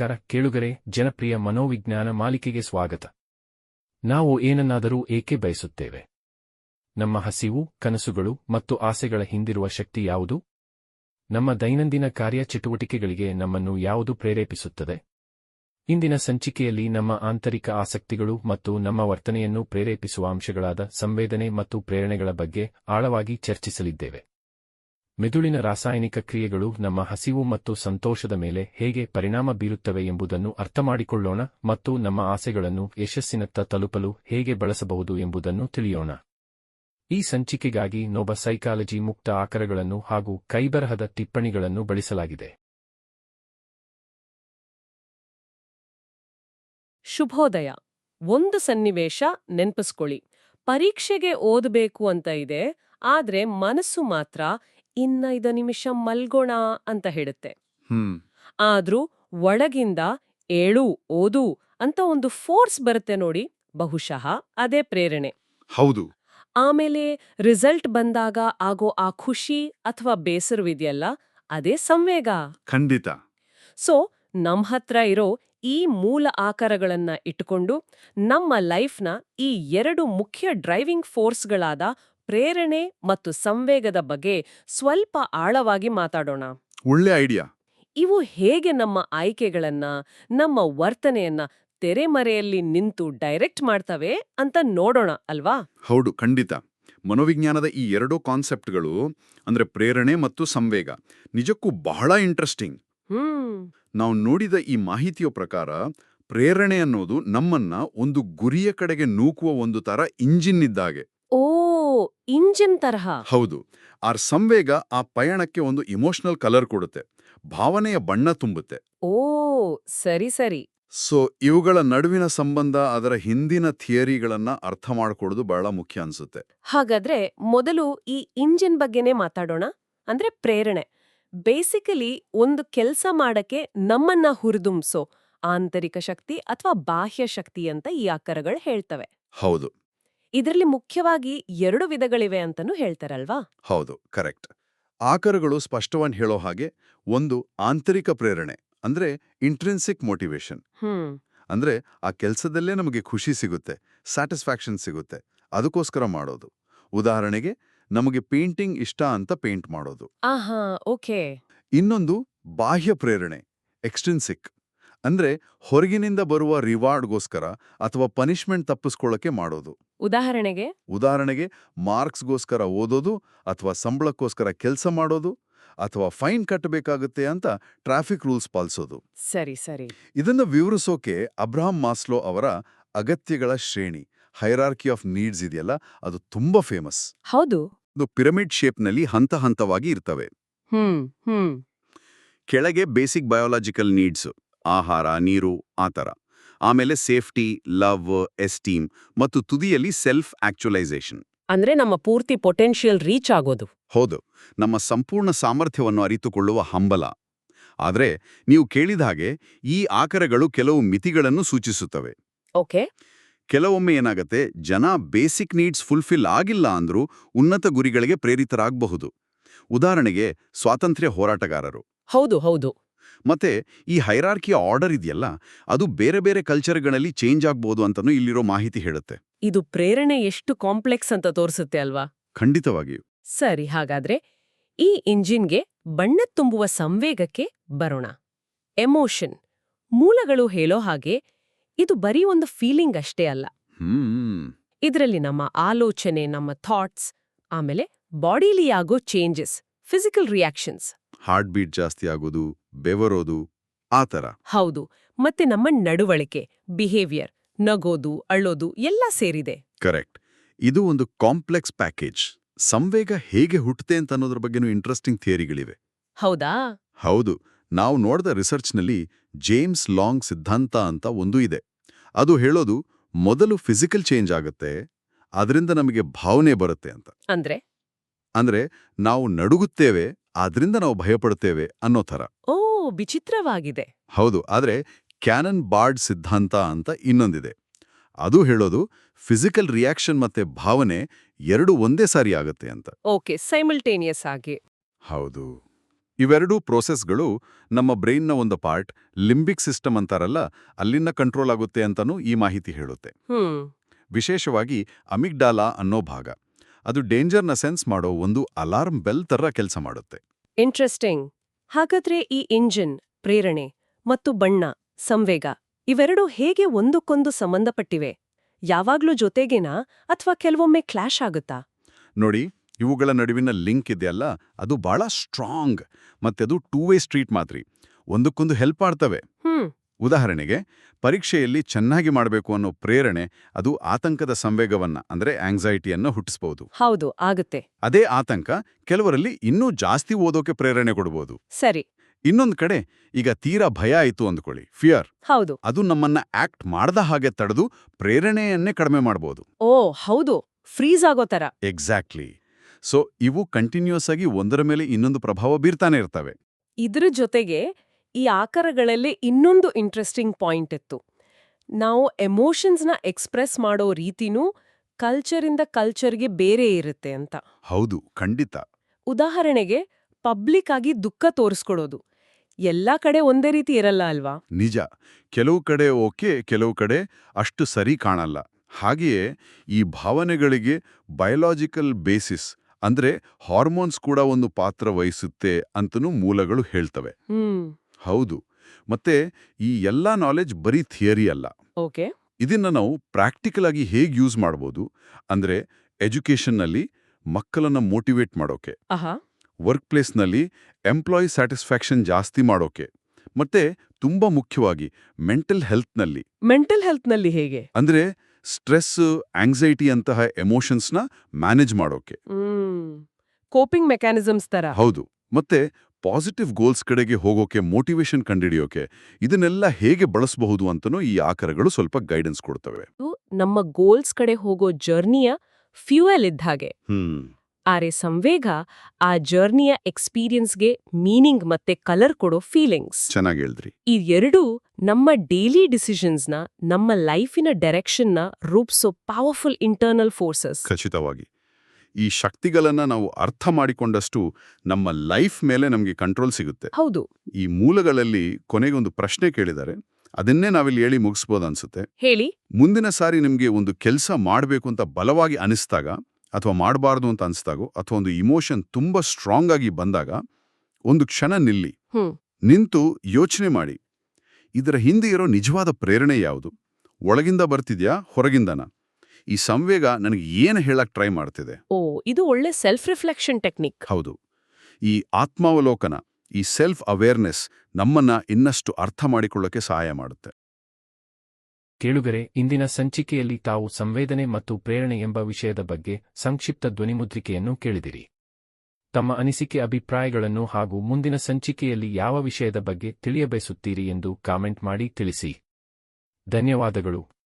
ನಮಸ್ಕಾರ ಕೇಳುಗರೆ, ಜನಪ್ರಿಯ ಮನೋವಿಜ್ಞಾನ ಮಾಲಿಕೆಗೆ ಸ್ವಾಗತ. ನಾವು ಏನನ್ನಾದರೂ ಏಕೆ ಬಯಸುತ್ತೇವೆ? ನಮ್ಮ ಹಸಿವು, ಕನಸುಗಳು ಮತ್ತು ಆಸೆಗಳ ಹಿಂದಿರುವ ಶಕ್ತಿ ಯಾವುದು? ನಮ್ಮ ದೈನಂದಿನ ಕಾರ್ಯಚಟುವಟಿಕೆಗಳಿಗೆ ನಮ್ಮನ್ನು ಯಾವುದು ಪ್ರೇರೇಪಿಸುತ್ತದೆ? ಇಂದಿನ ಸಂಚಿಕೆಯಲ್ಲಿ ನಮ್ಮ ಆಂತರಿಕ ಆಸಕ್ತಿಗಳು ಮತ್ತು ನಮ್ಮ ವರ್ತನೆಯನ್ನು ಪ್ರೇರೇಪಿಸುವ ಅಂಶಗಳಾದ ಸಂವೇದನೆ ಮತ್ತು ಪ್ರೇರಣೆಗಳ ಬಗ್ಗೆ ಆಳವಾಗಿ ಚರ್ಚಿಸಲಿದ್ದೇವೆ. ಮೆದುಳಿನ ರಾಸಾಯನಿಕ ಕ್ರಿಯೆಗಳು ನಮ್ಮ ಹಸಿವು ಮತ್ತು ಸಂತೋಷದ ಮೇಲೆ ಹೇಗೆ ಪರಿಣಾಮ ಬೀರುತ್ತವೆ ಎಂಬುದನ್ನು ಅರ್ಥಮಾಡಿಕೊಳ್ಳೋಣ ಮತ್ತು ನಮ್ಮ ಆಸೆಗಳನ್ನು ಯಶಸ್ಸಿನತ್ತ ತಲುಪಲು ಹೇಗೆ ಬಳಸಬಹುದು ಎಂಬುದನ್ನು ತಿಳಿಯೋಣ. ಈ ಸಂಚಿಕೆಗಾಗಿ ನೋಬ ಸೈಕಾಲಜಿ ಮುಕ್ತ ಆಕರಗಳನ್ನು ಹಾಗೂ ಕೈಬರಹದ ಟಿಪ್ಪಣಿಗಳನ್ನು ಬಳಸಲಾಗಿದೆ. ಶುಭೋದಯ. ಒಂದು ಸನ್ನಿವೇಶ ನೆನ್ಪಿಸ್ಕೊಳ್ಳಿ. ಪರೀಕ್ಷೆಗೆ ಓದಬೇಕು ಅಂತ ಇದೆ, ಆದ್ರೆ ಮನಸ್ಸು ಮಾತ್ರ ಇನ್ನ ಐದು ನಿಮಿಷ ಮಲ್ಗೋಣ ಅಂತ ಹೇಳುತ್ತೆ. ಹ್ಮ್. ಆದ್ರೂ ಒಳಗಿಂದ ಏಳು ಓದು ಅಂತ ಒಂದು ಫೋರ್ಸ್ ಬರುತ್ತೆ ನೋಡಿ ಬಹುಶಃ ಅದೇ ಪ್ರೇರಣೆ. ಹೌದು. ಆಮೇಲೆ ರಿಸಲ್ಟ್ ಬಂದಾಗ ಆಗೋ ಆ ಖುಷಿ ಅಥವಾ ಬೇಸರವಿದೆಯಲ್ಲ ಅದೇ ಸಂವೇಗ. ಖಂಡಿತ. ಸೊ ನಮ್ ಹತ್ರ ಇರೋ ಈ ಮೂಲ ಆಕಾರಗಳನ್ನ ಇಟ್ಟುಕೊಂಡು ನಮ್ಮ ಲೈಫ್ನ ಈ ಎರಡು ಮುಖ್ಯ ಡ್ರೈವಿಂಗ್ ಫೋರ್ಸ್ಗಳಾದ ಪ್ರೇರಣೆ ಮತ್ತು ಸಂವೇಗದ ಬಗ್ಗೆ ಸ್ವಲ್ಪ ಆಳವಾಗಿ ಮಾತಾಡೋಣ. ಒಳ್ಳೆ ಐಡಿಯಾ. ಇವು ಹೇಗೆ ನಮ್ಮ ಆಯ್ಕೆಗಳನ್ನ ನಮ್ಮ ವರ್ತನೆಯನ್ನ ತೆರೆಮರೆಯಲ್ಲಿ ನಿಂತು ಡೈರೆಕ್ಟ್ ಮಾಡ್ತವೆ ಅಂತ ನೋಡೋಣ ಅಲ್ವಾ? ಹೌದು ಖಂಡಿತ. ಮನೋವಿಜ್ಞಾನದ ಈ ಎರಡೂ ಕಾನ್ಸೆಪ್ಟ್ಗಳು ಅಂದ್ರೆ ಪ್ರೇರಣೆ ಮತ್ತು ಸಂವೇಗ ನಿಜಕ್ಕೂ ಬಹಳ ಇಂಟ್ರೆಸ್ಟಿಂಗ್. ಹ್ಮ್. ನಾವು ನೋಡಿದ ಈ ಮಾಹಿತಿಯ ಪ್ರಕಾರ ಪ್ರೇರಣೆ ಅನ್ನೋದು ನಮ್ಮನ್ನ ಒಂದು ಗುರಿಯ ಕಡೆಗೆ ನೂಕುವ ಒಂದು ತರ ಇಂಜಿನ್ ಇದ್ದಾಗೆ. ಓ ಇಂಜಿನ್ ತರಹ. ಹೌದು. ಆ ಸಂವೇಗ ಆ ಪಯಣಕ್ಕೆ ಒಂದು ಇಮೋಷನಲ್ ಕಲರ್ ಕೊಡುತ್ತೆ. ಭಾವನೆಯ ಬಣ್ಣ ತುಂಬುತ್ತೆ. ಓ ಸರಿ ಸರಿ. ಸೊ ಇವುಗಳ ನಡುವಿನ ಸಂಬಂಧ ಅದರ ಹಿಂದಿನ ಥಿಯರಿಗಳನ್ನ ಅರ್ಥ ಮಾಡಿಕೊಡೋದು ಬಹಳ ಮುಖ್ಯ ಅನ್ಸುತ್ತೆ. ಹಾಗಾದ್ರೆ ಮೊದಲು ಈ ಇಂಜಿನ್ ಬಗ್ಗೆನೇ ಮಾತಾಡೋಣ. ಅಂದ್ರೆ ಪ್ರೇರಣೆ. ಬೇಸಿಕಲಿ ಒಂದು ಕೆಲಸ ಮಾಡಕ್ಕೆ ನಮ್ಮನ್ನ ಹುರಿದುಂಬಿಸೋ ಆಂತರಿಕ ಶಕ್ತಿ ಅಥವಾ ಬಾಹ್ಯ ಶಕ್ತಿ ಅಂತ ಈ ಆಕರಗಳು ಹೇಳ್ತವೆ. ಹೌದು. ಇದರಲ್ಲಿ ಮುಖ್ಯವಾಗಿ ಎರಡು ವಿಧಗಳಿವೆ ಅಂತನೂ ಹೇಳ್ತಾರಲ್ವಾ? ಹೌದು ಕರೆಕ್ಟ್. ಆಕರಗಳು ಸ್ಪಷ್ಟವಾಗಿ ಹೇಳೋ ಹಾಗೆ ಒಂದು ಆಂತರಿಕ ಪ್ರೇರಣೆ ಅಂದ್ರೆ ಇಂಟ್ರೆನ್ಸಿಕ್ ಮೋಟಿವೇಶನ್ ಅಂದ್ರೆ ಆ ಕೆಲಸದಲ್ಲೇ ನಮಗೆ ಖುಷಿ ಸಿಗುತ್ತೆ ಸ್ಯಾಟಿಸ್ಫ್ಯಾಕ್ಷನ್ ಸಿಗುತ್ತೆ ಅದಕ್ಕೋಸ್ಕರ ಮಾಡೋದು. ಉದಾಹರಣೆಗೆ ನಮಗೆ ಪೇಂಟಿಂಗ್ ಇಷ್ಟ ಅಂತ ಪೇಂಟ್ ಮಾಡೋದು. ಓಕೆ. ಇನ್ನೊಂದು ಬಾಹ್ಯ ಪ್ರೇರಣೆ ಎಕ್ಸ್ಟ್ರಿನ್ಸಿಕ್. ಅಂದ್ರೆ ಹೊರಗಿನಿಂದ ಬರುವ ರಿವಾರ್ಡ್ಗೋಸ್ಕರ ಅಥವಾ ಪನಿಷ್ಮೆಂಟ್ ತಪ್ಪಿಸ್ಕೊಳ್ಳೋಕೆ ಮಾಡೋದು. ಉದಾಹರಣೆಗೆ ಉದಾಹರಣೆಗೆ ಮಾರ್ಕ್ಸ್ಗೋಸ್ಕರ ಓದೋದು ಅಥವಾ ಸಂಬಳಕ್ಕೋಸ್ಕರ ಕೆಲಸ ಮಾಡೋದು ಅಥವಾ ಫೈನ್ ಕಟ್ಟಬೇಕಾಗುತ್ತೆ ಅಂತ ಟ್ರಾಫಿಕ್ ರೂಲ್ಸ್ ಪಾಲಿಸೋದು. ಸರಿ ಸರಿ. ಇದನ್ನು ವಿವರಿಸೋಕೆ ಅಬ್ರಾಹಂ ಮಾಸ್ಲೋ ಅವರ ಅಗತ್ಯಗಳ ಶ್ರೇಣಿ ಹೈರಾರ್ಕಿ ಆಫ್ ನೀಡ್ಸ್ ಇದೆಯಲ್ಲ ಅದು ತುಂಬಾ ಫೇಮಸ್. ಹೌದು. ಇದು ಪಿರಮಿಡ್ ಶೇಪ್ನಲ್ಲಿ ಹಂತ ಹಂತವಾಗಿ ಇರ್ತವೆ. ಕೆಳಗೆ ಬೇಸಿಕ್ ಬಯೋಲಾಜಿಕಲ್ ನೀಡ್ಸ್ ಆಹಾರ ನೀರು ಆ ಥರ. ಆಮೇಲೆ ಸೇಫ್ಟಿ ಲವ್ ಎಸ್ಟೀಮ್ ಮತ್ತು ತುದಿಯಲ್ಲಿ ಸೆಲ್ಫ್ ಆಕ್ಚುಲೈಸೇಷನ್. ಅಂದ್ರೆ ನಮ್ಮ ಪೂರ್ತಿ ಪೊಟೆನ್ಷಿಯಲ್ ರೀಚ್ ಆಗೋದು. ಹೌದು. ನಮ್ಮ ಸಂಪೂರ್ಣ ಸಾಮರ್ಥ್ಯವನ್ನು ಅರಿತುಕೊಳ್ಳುವ ಹಂಬಲ. ಆದರೆ ನೀವು ಕೇಳಿದ ಹಾಗೆ ಈ ಆಕರಗಳು ಕೆಲವು ಮಿತಿಗಳನ್ನು ಸೂಚಿಸುತ್ತವೆ. ಓಕೆ. ಕೆಲವೊಮ್ಮೆ ಏನಾಗುತ್ತೆ ಜನ ಬೇಸಿಕ್ ನೀಡ್ಸ್ ಫುಲ್ಫಿಲ್ ಆಗಿಲ್ಲ ಅಂದ್ರೂ ಉನ್ನತ ಗುರಿಗಳಿಗೆ ಪ್ರೇರಿತರಾಗಬಹುದು. ಉದಾಹರಣೆಗೆ ಸ್ವಾತಂತ್ರ್ಯ ಹೋರಾಟಗಾರರು. ಹೌದು ಹೌದು. ಮತ್ತೆ ಈ ಹೈರಾರ್ಕಿಯ ಆರ್ಡರ್ ಇದೆಯಲ್ಲ ಅದು ಬೇರೆ ಬೇರೆ ಕಲ್ಚರ್ಗಳಲ್ಲಿ ಚೇಂಜ್ ಆಗ್ಬೋದು ಅಂತನೂ ಇಲ್ಲಿರೋ ಮಾಹಿತಿ ಹೇಳುತ್ತೆ. ಇದು ಪ್ರೇರಣೆ ಎಷ್ಟು ಕಾಂಪ್ಲೆಕ್ಸ್ ಅಂತ ತೋರಿಸುತ್ತೆ ಅಲ್ವಾ? ಖಂಡಿತವಾಗಿಯೂ. ಸರಿ ಹಾಗಾದ್ರೆ ಈ ಇಂಜಿನ್ಗೆ ಬಣ್ಣ ತುಂಬುವ ಸಂವೇಗಕ್ಕೆ ಬರೋಣ. ಎಮೋಷನ್ ಮೂಲಗಳು ಹೇಳೋ ಹಾಗೆ ಇದು ಬರೀ ಒಂದು ಫೀಲಿಂಗ್ ಅಷ್ಟೇ ಅಲ್ಲ. ಹ್ಮ್. ಇದರಲ್ಲಿ ನಮ್ಮ ಆಲೋಚನೆ ನಮ್ಮ ಥಾಟ್ಸ್ ಆಮೇಲೆ ಬಾಡಿಲಿ ಆಗೋ changes physical reactions. Heart beat ಜಾಸ್ತಿ ಆಗೋದು ಬೆವರೋದು ಆ ಥರ. ಹೌದು. ಮತ್ತೆ ನಮ್ಮ ನಡವಳಿಕೆ ಬಿಹೇವಿಯರ್ ನಗೋದು ಅಳೋದು ಎಲ್ಲ ಸೇರಿದೆ. ಕರೆಕ್ಟ್. ಇದು ಒಂದು ಕಾಂಪ್ಲೆಕ್ಸ್ ಪ್ಯಾಕೇಜ್. ಸಂವೇಗ ಹೇಗೆ ಹುಟ್ಟುತ್ತೆ ಅಂತ ಅನ್ನೋದ್ರ ಬಗ್ಗೆನೂ ಇಂಟ್ರೆಸ್ಟಿಂಗ್ ಥಿಯರಿಗಳಿವೆ. ಹೌದಾ? ಹೌದು. ನಾವು ನೋಡಿದ ರಿಸರ್ಚ್ನಲ್ಲಿ ಜೇಮ್ಸ್ ಲಾಂಗ್ ಸಿದ್ಧಾಂತ ಅಂತ ಒಂದು ಇದೆ. ಅದು ಹೇಳೋದು ಮೊದಲು ಫಿಸಿಕಲ್ ಚೇಂಜ್ ಆಗುತ್ತೆ ಅದರಿಂದ ನಮಗೆ ಭಾವನೆ ಬರುತ್ತೆ ಅಂತ. ಅಂದ್ರೆ? ಅಂದ್ರೆ ನಾವು ನಡುಗುತ್ತೇವೆ ಆದ್ರಿಂದ ನಾವು ಭಯಪಡುತ್ತೇವೆ ಅನ್ನೋ ಥರ. ಓ ವಿಚಿತ್ರವಾಗಿದೆ. ಹೌದು ಆದ್ರೆ ಕ್ಯಾನನ್ ಬಾರ್ಡ್ ಸಿದ್ಧಾಂತ ಅಂತ ಇನ್ನೊಂದಿದೆ. ಅದು ಹೇಳೋದು ಫಿಸಿಕಲ್ ರಿಯಾಕ್ಷನ್ ಮತ್ತೆ ಭಾವನೆ ಎರಡು ಒಂದೇ ಸಾರಿ ಆಗುತ್ತೆ ಅಂತ. ಓಕೆ ಸೈಮಲ್ಟೇನಿಯಸ್ ಆಗಿ. ಹೌದು. ಇವೆರಡೂ ಪ್ರೋಸೆಸ್ಗಳು ನಮ್ಮ ಬ್ರೈನ್ನ ಒಂದು ಪಾರ್ಟ್ ಲಿಂಬಿಕ್ ಸಿಸ್ಟಮ್ ಅಂತಾರಲ್ಲ ಅಲ್ಲಿಂದ ಕಂಟ್ರೋಲ್ ಆಗುತ್ತೆ ಅಂತನೂ ಈ ಮಾಹಿತಿ ಹೇಳುತ್ತೆ. ವಿಶೇಷವಾಗಿ ಅಮಿಗ್ಡಾಲಾ ಅನ್ನೋ ಭಾಗ. ಅದು ಡೇಂಜರ್ನ ಸೆನ್ಸ್ ಮಾಡೋ ಒಂದು ಅಲಾರ್ಮ್ ಬೆಲ್ ತರ ಕೆಲಸ ಮಾಡುತ್ತೆ. ಇಂಟ್ರೆಸ್ಟಿಂಗ್. ಹಾಗಾದ್ರೆ ಈ ಇಂಜಿನ್ ಪ್ರೇರಣೆ ಮತ್ತು ಬಣ್ಣ ಸಂವೇಗ ಇವೆರಡೂ ಹೇಗೆ ಒಂದಕ್ಕೊಂದು ಸಂಬಂಧಪಟ್ಟಿವೆ? ಯಾವಾಗ್ಲೂ ಜೊತೆಗೇನಾ ಅಥವಾ ಕೆಲವೊಮ್ಮೆ ಕ್ಲಾಶ್ ಆಗುತ್ತಾ? ನೋಡಿ ಇವುಗಳ ನಡುವಿನ ಲಿಂಕ್ ಇದೆಯಲ್ಲ ಅದು ಬಹಳ ಸ್ಟ್ರಾಂಗ್ ಮತ್ತೆ ಅದು ಟೂ ವೇ ಸ್ಟ್ರೀಟ್ ಮಾತ್ರಿ. ಒಂದಕ್ಕೊಂದು ಹೆಲ್ಪ್ ಮಾಡ್ತವೆ. ಉದಾಹರಣೆಗೆ ಪರೀಕ್ಷೆಯಲ್ಲಿ ಚೆನ್ನಾಗಿ ಮಾಡಬೇಕು ಅನ್ನೋ ಪ್ರೇರಣೆ ಅದು ಆತಂಕದ ಸಂವೇಗವನ್ನ ಅಂದ್ರೆ ಆಂಗ್ಸೈಟಿಯನ್ನು ಹುಟ್ಟಿಸಬಹುದು ಹೌದು ಆಗುತ್ತೆ. ಅದೇ ಆತಂಕ ಕೆಲವರಲ್ಲಿ ಇನ್ನೂ ಜಾಸ್ತಿ ಓದೋಕೆ ಪ್ರೇರಣೆ ಕೊಡಬಹುದು ಸರಿ. ಇನ್ನೊಂದ್ ಕಡೆ ಈಗ ತೀರಾ ಭಯ ಆಯಿತು ಅಂದ್ಕೊಳ್ಳಿ ಫಿಯರ್ ಹೌದು. ಅದು ನಮ್ಮನ್ನ ಆಕ್ಟ್ ಮಾಡದ ಹಾಗೆ ತಡೆದು ಪ್ರೇರಣೆಯನ್ನೇ ಕಡಿಮೆ ಮಾಡಬಹುದು ಓ ಹೌದು ಫ್ರೀಸ್ ಆಗೋ ತರ. ಎಕ್ಸಾಕ್ಟ್ಲಿ ಸೊ ಇವು ಕಂಟಿನ್ಯೂಸ್ ಆಗಿ ಒಂದರ ಮೇಲೆ ಇನ್ನೊಂದು ಪ್ರಭಾವ ಬೀರ್ತಾನೆ ಇರ್ತವೆ. ಇದ್ರ ಜೊತೆಗೆ ಈ ಆಕಾರಗಳಲ್ಲಿ ಇನ್ನೊಂದು ಇಂಟ್ರೆಸ್ಟಿಂಗ್ ಪಾಯಿಂಟ್ ಇತ್ತು. ನಾವು ಎಮೋಷನ್ಸ್ನ ಎಕ್ಸ್ಪ್ರೆಸ್ ಮಾಡೋ ರೀತಿನೂ ಕಲ್ಚರಿಂದ ಕಲ್ಚರ್ಗೆ ಬೇರೆ ಇರುತ್ತೆ ಅಂತ. ಹೌದು ಖಂಡಿತ. ಉದಾಹರಣೆಗೆ ಪಬ್ಲಿಕ್ ಆಗಿ ದುಃಖ ತೋರಿಸ್ಕೊಡೋದು. ಎಲ್ಲಾ ಕಡೆ ಒಂದೇ ರೀತಿ ಇರಲ್ಲ ಅಲ್ವಾ? ನಿಜ. ಕೆಲವು ಕಡೆ ಓಕೆ ಕೆಲವು ಕಡೆ ಅಷ್ಟು ಸರಿ ಕಾಣಲ್ಲ. ಹಾಗೆಯೇ ಈ ಭಾವನೆಗಳಿಗೆ ಬಯಲಾಜಿಕಲ್ ಬೇಸಿಸ್ ಅಂದ್ರೆ ಹಾರ್ಮೋನ್ಸ್ ಕೂಡ ಒಂದು ಪಾತ್ರ ವಹಿಸುತ್ತೆ ಅಂತನೂ ಮೂಲಗಳು ಹೇಳ್ತವೆ. ಹ್ಮ್. ಹೌದು. ಮತ್ತೆ ಈ ಎಲ್ಲಾ ನಾಲೆಜ್ ಬರೀ ಥಿಯರಿ ಅಲ್ಲ. ಓಕೆ. ಇದನ್ನ ನಾವು ಪ್ರಾಕ್ಟಿಕಲ್ ಆಗಿ ಹೇಗೆ ಯೂಸ್ ಮಾಡ್ಬೋದು? ಅಂದ್ರೆ ಎಜುಕೇಷನ್ನಲ್ಲಿ ಮಕ್ಕಳನ್ನ ಮೋಟಿವೇಟ್ ಮಾಡೋಕೆ. ವರ್ಕ್ ಪ್ಲೇಸ್ನಲ್ಲಿ ಎಂಪ್ಲಾಯಿ ಸ್ಯಾಟಿಸ್ಫ್ಯಾಕ್ಷನ್ ಜಾಸ್ತಿ ಮಾಡೋಕೆ. ಮತ್ತೆ ತುಂಬಾ ಮುಖ್ಯವಾಗಿ ಮೆಂಟಲ್ ಹೆಲ್ತ್ನಲ್ಲಿ ಮೆಂಟಲ್ ಹೆಲ್ತ್ನಲ್ಲಿ ಹೇಗೆ? ಅಂದ್ರೆ ಸ್ಟ್ರೆಸ್ ಆಂಗ್ಸೈಟಿ ಅಂತಹ ಎಮೋಷನ್ಸ್ನ ಮ್ಯಾನೇಜ್ ಮಾಡೋಕೆ. ಕೋಪಿಂಗ್ ಮೆಕ್ಯಾನಿಸಮ್ಸ್ ತರ. ಹೌದು. ಮತ್ತೆ ಪಾಸಿಟಿವ್ ಗೋಲ್ಸ್ ಕಡೆಗೆ ಹೋಗೋಕೆ ಮೋಟಿವೇಶನ್ ಕಂಡಿಡಿಯೋಕೆ ಇದನ್ನೆಲ್ಲ ಹೇಗೆ ಬಳಸಬಹುದು ಅಂತನೂ ಈ ಆಕರಗಳು ಸ್ವಲ್ಪ ಗೈಡೆನ್ಸ್ ಕೊಡ್ತವೆ. ನಮ್ಮ ಗೋಲ್ಸ್ ಕಡೆ ಹೋಗೋ ಜರ್ನಿಯ ಫ್ಯೂಯಲ್ ಇದ್ದಾಗೆ ಆರೆ ಸಂವೇಗ ಆ ಜರ್ನಿಯ ಎಕ್ಸ್ಪೀರಿಯನ್ಸ್ಗೆ ಮೀನಿಂಗ್ ಮತ್ತೆ ಕಲರ್ ಕೊಡೋ ಫೀಲಿಂಗ್ಸ್ ಚೆನ್ನಾಗಿ ಹೇಳಿದ್ರಿ. ಈ ಎರಡು ನಮ್ಮ ಡೈಲಿ ಡಿಸಿಷನ್ಸ್ನ ನಮ್ಮ ಲೈಫಿನ ಡೈರೆಕ್ಷನ್ನ ರೂಪಿಸೋ ಪವರ್ಫುಲ್ ಇಂಟರ್ನಲ್ ಫೋರ್ಸಸ್ ಖಚಿತವಾಗಿ. ಈ ಶಕ್ತಿಗಳನ್ನ ನಾವು ಅರ್ಥ ಮಾಡಿಕೊಂಡಷ್ಟು ನಮ್ಮ ಲೈಫ್ ಮೇಲೆ ನಮಗೆ ಕಂಟ್ರೋಲ್ ಸಿಗುತ್ತೆ. ಹೌದು. ಈ ಮೂಲಗಳಲ್ಲಿ ಕೊನೆಗೊಂದು ಪ್ರಶ್ನೆ ಕೇಳಿದ್ದಾರೆ. ಅದನ್ನೇ ನಾವಿಲ್ಲಿ ಹೇಳಿ ಮುಗಿಸ್ಬೋದು ಅನ್ಸುತ್ತೆ. ಹೇಳಿ. ಮುಂದಿನ ಸಾರಿ ನಿಮಗೆ ಒಂದು ಕೆಲಸ ಮಾಡಬೇಕು ಅಂತ ಬಲವಾಗಿ ಅನಿಸ್ದಾಗ ಅಥವಾ ಮಾಡಬಾರ್ದು ಅಂತ ಅನಿಸ್ದಾಗೋ ಅಥವಾ ಒಂದು ಇಮೋಷನ್ ತುಂಬಾ ಸ್ಟ್ರಾಂಗ್ ಆಗಿ ಬಂದಾಗ ಒಂದು ಕ್ಷಣ ನಿಲ್ಲಿ. ನಿಂತು ಯೋಚನೆ ಮಾಡಿ. ಇದರ ಹಿಂದೆ ಇರೋ ನಿಜವಾದ ಪ್ರೇರಣೆ ಯಾವುದು? ಒಳಗಿಂದ ಬರ್ತಿದ್ಯಾ? ಹೊರಗಿಂದನ? ಈ ಸಂವೇಗ ನನಗೆ ಏನು ಹೇಳಕ್ ಟ್ರೈ ಮಾಡ್ತಿದೆ? ಓ ಇದು ಒಳ್ಳೆ ಸೆಲ್ಫ್ ರಿಫ್ಲೆಕ್ಷನ್ ಟೆಕ್ನಿಕ್ ಹೌದು. ಈ ಆತ್ಮಾವಲೋಕನ ಈ ಸೆಲ್ಫ್ ಅವೇರ್ನೆಸ್ ನಮ್ಮನ್ನ ಇನ್ನಷ್ಟು ಅರ್ಥ ಮಾಡಿಕೊಳ್ಳೋಕೆ ಸಹಾಯ ಮಾಡುತ್ತೆ. ಕೇಳುಗರೆ ಇಂದಿನ ಸಂಚಿಕೆಯಲ್ಲಿ ತಾವು ಸಂವೇದನೆ ಮತ್ತು ಪ್ರೇರಣೆ ಎಂಬ ವಿಷಯದ ಬಗ್ಗೆ ಸಂಕ್ಷಿಪ್ತ ಧ್ವನಿಮುದ್ರಿಕೆಯನ್ನು ಕೇಳಿದಿರಿ. ತಮ್ಮ ಅನಿಸಿಕೆ ಅಭಿಪ್ರಾಯಗಳನ್ನು ಹಾಗೂ ಮುಂದಿನ ಸಂಚಿಕೆಯಲ್ಲಿ ಯಾವ ವಿಷಯದ ಬಗ್ಗೆ ತಿಳಿಯಬಯಸುತ್ತೀರಿ ಎಂದು ಕಾಮೆಂಟ್ ಮಾಡಿ ತಿಳಿಸಿ. ಧನ್ಯವಾದಗಳು.